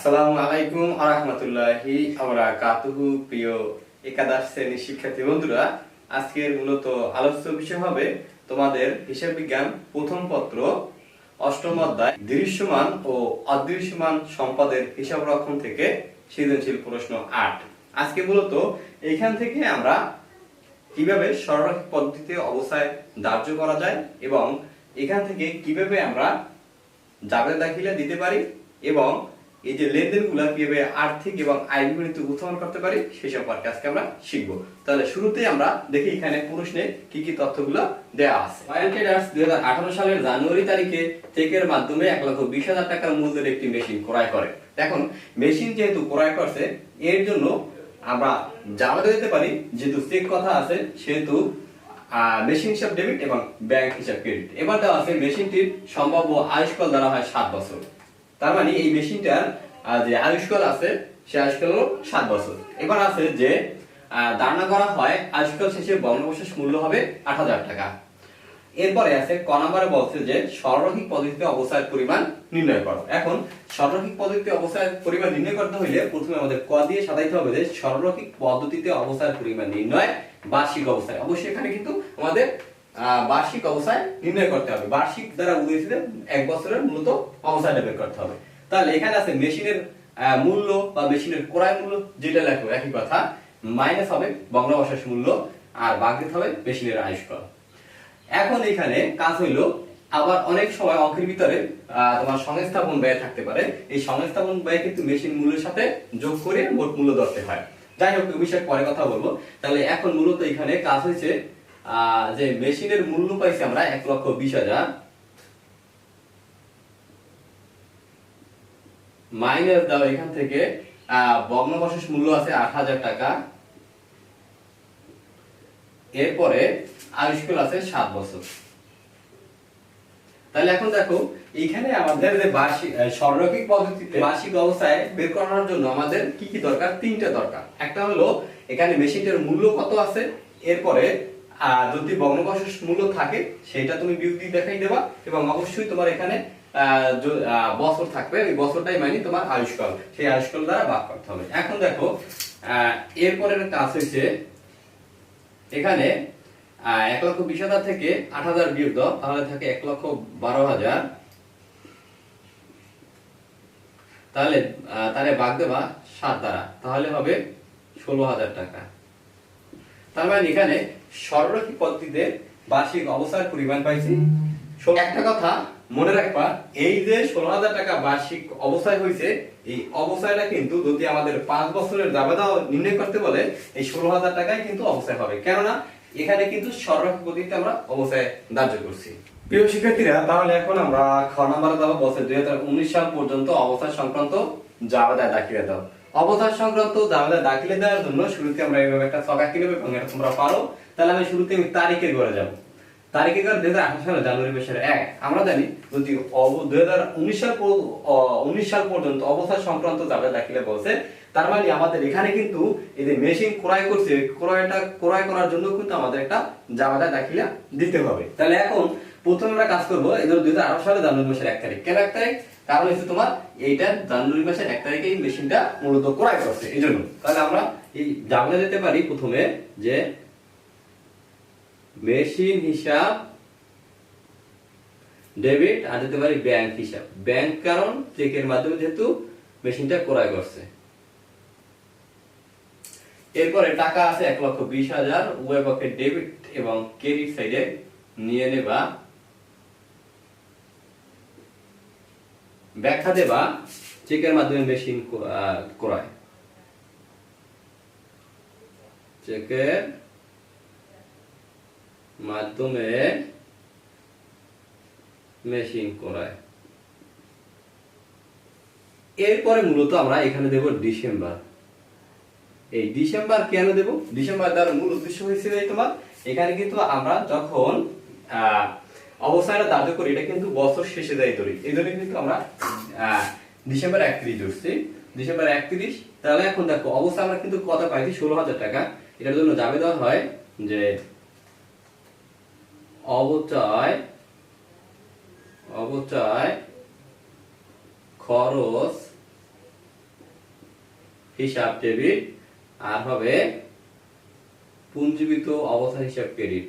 আসসালামু আলাইকুম আরহামতুল্লাহি কাতুহু প্রিয় একাদশ শ্রেণির শিক্ষার্থী বন্ধুরা, আজকের মূলত আলোচ্য বিষয় হবে তোমাদের হিসাব বিজ্ঞান প্রথম পত্র, অষ্টম অধ্যায়, দৃশ্যমান ও অদৃশ্যমান সম্পদের হিসাব রক্ষণ থেকে সৃজনশীল প্রশ্ন আট। আজকে মূলত এইখান থেকে আমরা কীভাবে সরলরৈখিক পদ্ধতিতে অবস্থায় ধার্য করা যায় এবং এখান থেকে কীভাবে আমরা জাবের দাখিলা দিতে পারি এবং এই যে লেনদেনগুলো কীভাবে আর্থিক এবং আয় বিবরণীতে উত্থাপন করতে পারি সেই সম্পর্কে আজকে আমরা শিখব। তাহলে শুরুতেই আমরা দেখি এখানে প্রশ্নে কি কি তথ্যগুলো দেওয়া আছে। রয়্যাল ট্রেডার্স দুই সালের জানুয়ারি তারিখে চেকের মাধ্যমে এক লক্ষ বিশ হাজার টাকার মূল্যের একটি মেশিন ক্রয় করে। এখন মেশিন যেহেতু ক্রয় করছে, এর জন্য আমরা জামাতে দিতে পারি, যেহেতু চেক কথা আছে, সেহেতু মেশিন হিসাব ডেবিট এবং ব্যাংক হিসাব ক্রেডিট। এবার দেওয়া আছে মেশিনটির সম্ভাব্য আয়ুষ্কাল দ্বারা হয় সাত বছর। তার মানে এই মেশিনটার যে আয়ুষ্কাল আছে, সে আয়ুষ্কাল হলো সাত বছর। এবার আছে যে ধারণা করা হয় আয়ুষ্কাল শেষে বঙ্গবশেষ মূল্য হবে আট হাজার টাকা। এরপরে আছে, ক নম্বরে বলছে যে, সরলরৈখিক পদ্ধতিতে অবস্থার পরিমাণ নির্ণয় করো। এখন, সরলরৈখিক পদ্ধতিতে অবস্থার পরিমাণ নির্ণয় করতে হইলে প্রথমে আমাদের ক দিয়ে সাজাইতে হবে যে, সরলরৈখিক পদ্ধতিতে অবস্থার পরিমাণ নির্ণয় বার্ষিক অবস্থায়। অবশ্যই এখানে কিন্তু আমাদের বার্ষিক অবসায় নির্ণয় করতে হবে। বার্ষিক দ্বারা উদ্দেশ্যিত এক বছরের মূলত অবস্থাটা বের করতে হবে। তাহলে এখানে আছে মেশিনের মূল্য বা মেশিনের ক্রয় মূল্য, যেটা লেখো, একই কথা। মাইনাস হবে বঙ্গবশেষ মূল্য, আর দিতে হবে মেশিনের আয়ুষ্কাল এখন এখানে কাজ হইল, আবার অনেক সময় অঙ্কের ভিতরে তোমার সংস্থাপন ব্যয় থাকতে পারে। এই সংস্থাপন ব্যয় কিন্তু মেশিন মূল্যের সাথে যোগ করে মোট মূল্য ধরতে হয়। যাই হোক বিষয়ে পরে কথা বলব। তাহলে এখন মূলত এখানে কাজ হয়েছে যে মেশিনের মূল্য পাইছি আমরা এক লক্ষ বিশ হাজার। মাইনাস দাও এখান থেকে ভগ্নবশেষ মূল্য আছে আট হাজার টাকা। এরপরে আয়ুষ্কাল আছে সাত বছর। তাহলে এখন দেখো এখানে আমাদের যে বার্ষিক সরলরৈখিক পদ্ধতিতে বার্ষিক অবস্থায় বের করানোর জন্য আমাদের কি কি দরকার? তিনটা দরকার। একটা হলো, এখানে মেশিনটার মূল্য কত আছে? এরপরে যদি ভগ্নবশেষ মূল্য থাকে, সেটা তুমি বিয়োগ দেখাই দেবা এবং অবশ্যই তোমার এখানে বছর থাকবে। ওই বছরটাই মানে তোমার আয়ুষ্কাল। সেই আয়ুষ্কাল দ্বারা ভাগ করতে হবে। এখন দেখো এরপরের কাজ হচ্ছে এখানে এক লক্ষ বিশ হাজার থেকে আট হাজার দাও তাহলে থাকে এক লক্ষ বারো হাজার। তাহলে তাহলে ভাগ দেবা সাত দ্বারা। তাহলে হবে ষোলো হাজার টাকা। তার মানে এখানে সরলরৈখিক পদ্ধতিতে বার্ষিক পরিমাণ পাইছি। একটা কথা মনে রাখবা, এই যে ষোলো হাজার টাকা বার্ষিক হয়েছে এই কিন্তু যদি আমাদের পাঁচ বছরের নির্ণয় করতে বলে, এই ষোলো হাজার টাকায় কিন্তু অবস্থায় হবে। কেননা, এখানে কিন্তু সরলরৈখিক পদ্ধতিতে আমরা অবস্থায় ধার্য করছি। প্রিয় শিক্ষার্থীরা, তাহলে এখন আমরা খ নাম্বার দেওয়া বলছে দুই সাল পর্যন্ত অবস্থা সংক্রান্ত জাবেদা দাখিলে দাও। অবস্থা সংক্রান্ত জাবেদা দাখিলে দেওয়ার জন্য শুরুতে আমরা এইভাবে একটা ছক আঁকি নেব এবং এটা তোমরা পারো। তাহলে আমি শুরুতে আমি তারিখের ঘরে যাব। তারিখে ঘর দুই সালে জানুয়ারি মাসের এক, আমরা জানি যদি দুই হাজার উনিশ সাল উনিশ সাল পর্যন্ত অবস্থা সংক্রান্ত জাবেদা দাখিলে বলছে, তার মানে আমাদের এখানে কিন্তু এই যে মেশিন ক্রয় করছে, ক্রয়টা ক্রয় করার জন্য কিন্তু আমাদের একটা জাবেদা দাখিলা দিতে হবে। তাহলে এখন প্রথমে আমরা কাজ করব, এই দুই হাজার সালে জানুয়ারি মাসের এক তারিখ। কেন এক তারিখ? কারণ হচ্ছে তোমার এইটা জানুয়ারি মাসের এক তারিখে এই মেশিনটা মূলত ক্রয় করছে, এই জন্য। তাহলে আমরা এই জাবেদা দিতে পারি প্রথমে যে মেশিন হিসাব ডেবিট আর দিতে পারি ব্যাংক হিসাব। ব্যাংক কারণ চেকের মাধ্যমে যেহেতু মেশিনটা ক্রয় করছে। এরপরে টাকা আছে এক লক্ষ বিশ হাজার, উভয় পক্ষে ডেবিট এবং ক্রেডিট সাইডে নিয়ে নেবা। ব্যাখ্যা দেবা, চেকের মাধ্যমে মেশিন ক্রয়। চেকের মাধ্যমে মেশিন করায়। এরপরে মূলত আমরা এখানে দেব ডিসেম্বর। এই ডিসেম্বর কেন দেব? ডিসেম্বর দেওয়ার মূল উদ্দেশ্য হয়েছিল তোমার। এখানে কিন্তু আমরা যখন অবস্থানটা ধার্য করি, এটা কিন্তু বছর শেষে যাই ধরি এই জন্য কিন্তু আমরা ডিসেম্বর একত্রিশ ধরছি। ডিসেম্বর একত্রিশ, তাহলে এখন দেখো, অবস্থা আমরা কিন্তু কত পাইছি? ষোলো হাজার টাকা। এটার জন্য যাবে দেওয়া হয় যে অবচয় অবচয় খরচ হিসাব ডেবিট আর হবে পুঞ্জীবিত অবস্থা হিসাব ক্রেডিট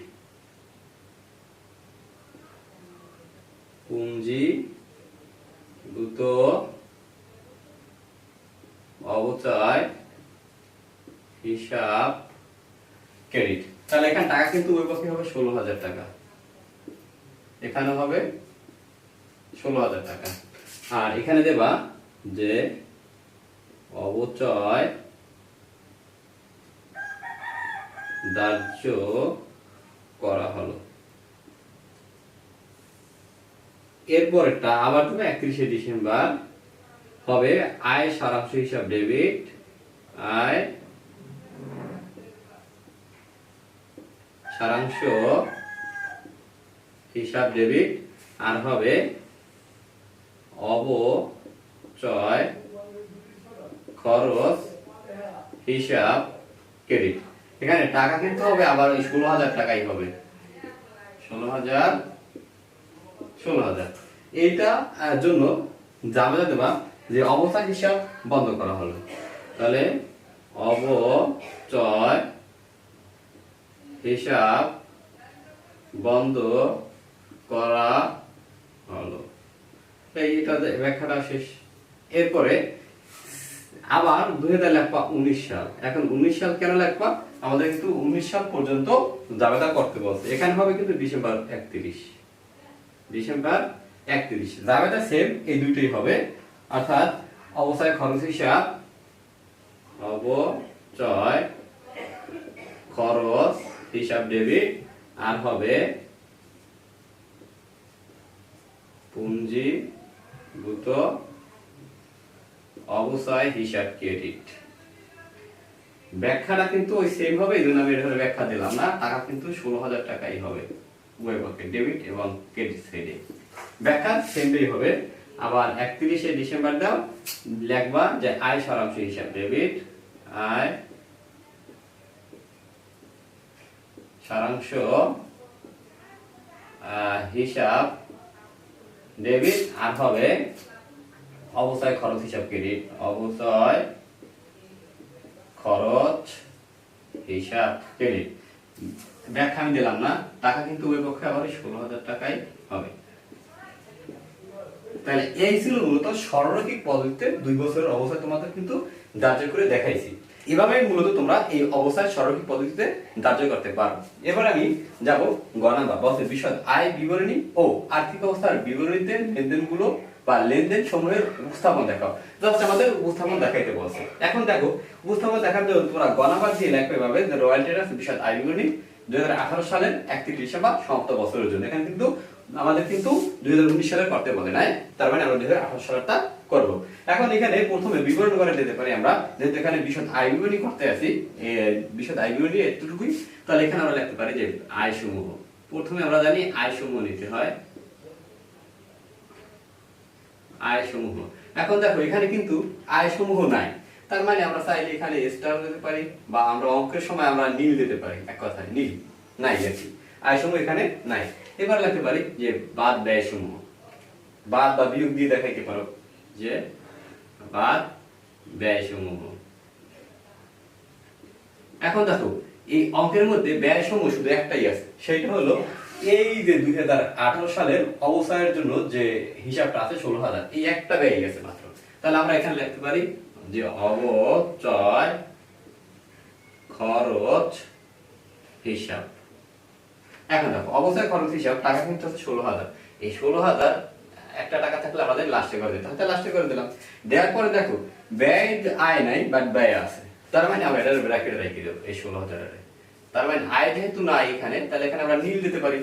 পুঞ্জীভূত অবচয় হিসাব ক্রেডিট। তাহলে এখানে টাকা কিন্তু ওই পক্ষে হবে ষোলো হাজার টাকা। এখানে হবে ষোলো হাজার টাকা। আর এখানে দেবা যে অবচয় ধার্য করা হলো। এরপরটা আবার তুমি একত্রিশে ডিসেম্বর হবে আয় সারাংশ হিসাব ডেবিট, আয় সারাংশ হিসাব ডেবিট, আর হবে অবচয় খরচ হিসাব ক্রেডিট। এখানে টাকা কিন্তু হবে, আবার ওই ষোলো হাজার টাকাই হবে। ষোলো হাজার ষোলো হাজার। এইটা জন্য জামেলা দেবা যে অবস্থা হিসাব বন্ধ করা হলো। তাহলে অবচয় হিসাব বন্ধ করা হলো। এইটা যে ব্যাখ্যাটা শেষ। এরপরে আবার দুই হাজার লেখবা উনিশ সাল। এখন উনিশ সাল কেন লেখবা? আমাদের কিন্তু উনিশ সাল পর্যন্ত জাবেদা করতে বলছে। এখানে হবে কিন্তু ডিসেম্বর একত্রিশ। ডিসেম্বর একত্রিশ। জাবেদা সেম এই দুইটাই হবে। অর্থাৎ অবস্থায় খরচ হিসাব, অবচয় খরচ হিসাব ডেবিট আর হবে পুঞ্জীভূত অবচয় হিসাব ক্রেডিট ব্যাখ্যাটা কিন্তু ওই সেম হবে, এই জন্য আমি এখানে ব্যাখ্যা দিলাম না। টাকা কিন্তু ষোলো হাজার টাকাই হবে। উভয় ডেবিট এবং ক্রেডিট সাইডে ব্যাখ্যা সেমটাই হবে। আবার একত্রিশে ডিসেম্বর দাও, লেখবা যে আয় হিসাব ডেবিট আয় সারাংশ হিসাব ডেবিট আর হবে অবচয় খরচ হিসাব ক্রেডিট অবচয় খরচ হিসাব ক্রেডিট ব্যাখ্যা আমি দিলাম না, টাকা কিন্তু ওই পক্ষে আবার ষোলো হাজার টাকাই হবে। তাহলে এই ছিল মূলত সরলরৈখিক পদ্ধতিতে দুই বছরের অবস্থায় তোমাদের কিন্তু ধার্য করে দেখাইছি। এভাবে মূলত তোমরা এই অবস্থায় সরলরৈখিক পদ্ধতিতে ধার্য করতে পারো। এবার আমি যাব গণনা বা বলতে বিষয় আয় বিবরণী ও আর্থিক অবস্থার বিবরণীতে লেনদেনগুলো বা লেনদেন সমূহের উপস্থাপন দেখাও। জাস্ট আমাদের উপস্থাপন দেখাইতে বলছে। এখন দেখো, উপস্থাপন দেখার জন্য তোমরা গণাবার দিয়ে লেখবে এভাবে, যে রয়্যাল ট্রেডার্স বিষয় আয় বিবরণী দুই হাজার আঠারো সালের একত্রিশ ডিসেম্বর সমাপ্ত বছরের জন্য। এখানে কিন্তু আমাদের কিন্তু দুই হাজার উনিশ সালের করতে বলে নাই তার মানে আমরা দুই হাজার আঠারো সালেরটা এখন এখানে প্রথমে বিবরণ করে দিতে পারি আমরা যেহেতু এখানে বিশদ আয় বিবরণী করতে এ, বিশদ এতটুকুই তাহলে এখানে আমরা লিখতে পারি যে আয় সমূহ। প্রথমে আমরা জানি আয় সমূহ নিতে হয়। আয় সমূহ। এখন দেখো এখানে কিন্তু আয় সমূহ নাই। তার মানে আমরা চাইলে এখানে স্টার দিতে পারি, বা আমরা অঙ্কের সময় আমরা নীল দিতে পারি। এক কথায়, নীল। নাই আর কি আয় সমূহ এখানে নাই। এবার লিখতে পারি যে বাদ ব্যয় সমূহ। বাদ বা বিয়োগ দিয়ে দেখাইতে পারো যে বাদ ব্যয় সমূহ। এখন দেখো, এই অঙ্কের মধ্যে ব্যয় সমূহ শুধু একটাই আছে। সেটা হলো এই যে দুই হাজার আঠারো সালের অবসায়ের জন্য যে হিসাবটা আছে ষোলো হাজার। এই একটা ব্যয় গেছে মাত্র। তাহলে আমরা এখানে লিখতে পারি যে অবচয় খরচ, হিসাব। এখন দেখো, অবচয়, খরচ, হিসাব, টাকা কিন্তু আছে ষোলো হাজার। এই ষোলো হাজার, একটা টাকা থাকলে আমাদের লাস্টে করে দিতে হয় লাস্টে করে দিলাম। দেওয়ার পরে দেখো, ব্যয় আয় নাই বাট ব্যয় আছে। তার মানে আমরা এটার ব্র্যাকেটে রেখে দেবো, এই ষোলো হাজারের। তার মানে আয় যেহেতু নাই এখানে, তাহলে এখানে আমরা নীল দিতে পারি।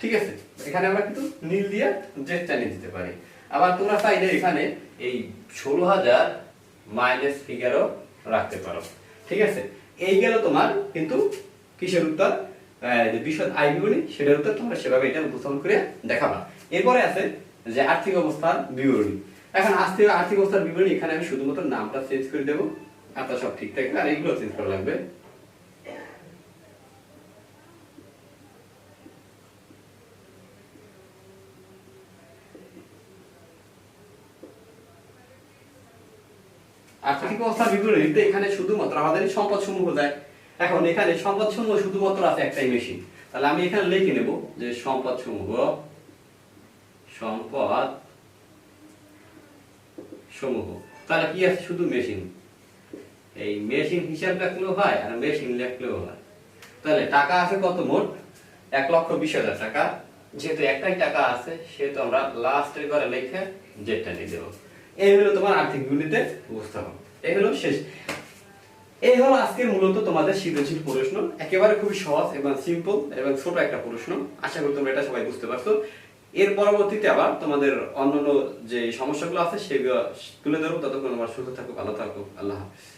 ঠিক আছে? এখানে আমরা কিন্তু নীল দিয়ে জেটটা নিয়ে দিতে পারি। আবার তোমরা চাইলে এখানে এই ষোলো হাজার মাইনাস ফিগারও রাখতে পারো। ঠিক আছে? এই গেল তোমার কিন্তু কিসের উত্তর? বিশদ বিবরণী, সেটার উত্তর তোমরা সেভাবে এটা উপস্থাপন করে দেখাবা। এরপরে আছে যে আর্থিক অবস্থার বিবরণী। এখন আস্তে আর্থিক অবস্থার বিবরণী, এখানে আমি শুধুমাত্র নামটা চেঞ্জ করে দেবো আপনার সব ঠিক থাকবে, আর এইগুলো চেঞ্জ করা লাগবে। আর্থিক অবস্থার বিপরীতে। এখানে শুধুমাত্র আমাদের সম্পদ সমূহ দেয় এখন এখানে সম্পদ সমূহ শুধুমাত্র আছে একটাই মেশিন তাহলে আমি এখানে লিখে নেব যে সম্পদ সমূহ সম্পদ সমূহ। তাহলে কি আছে শুধু মেশিন এই মেশিন হিসাব লেখলেও হয় আর মেশিন লেখলেও হয়। তাহলে টাকা আছে কত মোট? এক লক্ষ বিশ হাজার টাকা। যেহেতু একটাই টাকা আছে, সেহেতু আমরা লাস্টের ঘরে লিখে জেটটা নিয়ে দেবো। এই হলো তোমার আর্থিক বিবৃতিতে উপস্থাপন। এই হলো শেষ। এই হলো আজকের মূলত তোমাদের সৃজনশীল প্রশ্ন। একেবারে খুবই সহজ এবং সিম্পল এবং ছোট একটা প্রশ্ন। আশা করি তোমরা এটা সবাই বুঝতে পারছ। এর পরবর্তীতে আবার তোমাদের অন্যান্য যে সমস্যাগুলো আছে, সেগুলো তুলে ধরো ততক্ষণ আমার সুস্থ থাকো, ভালো থাকো। আল্লাহ হাফিজ।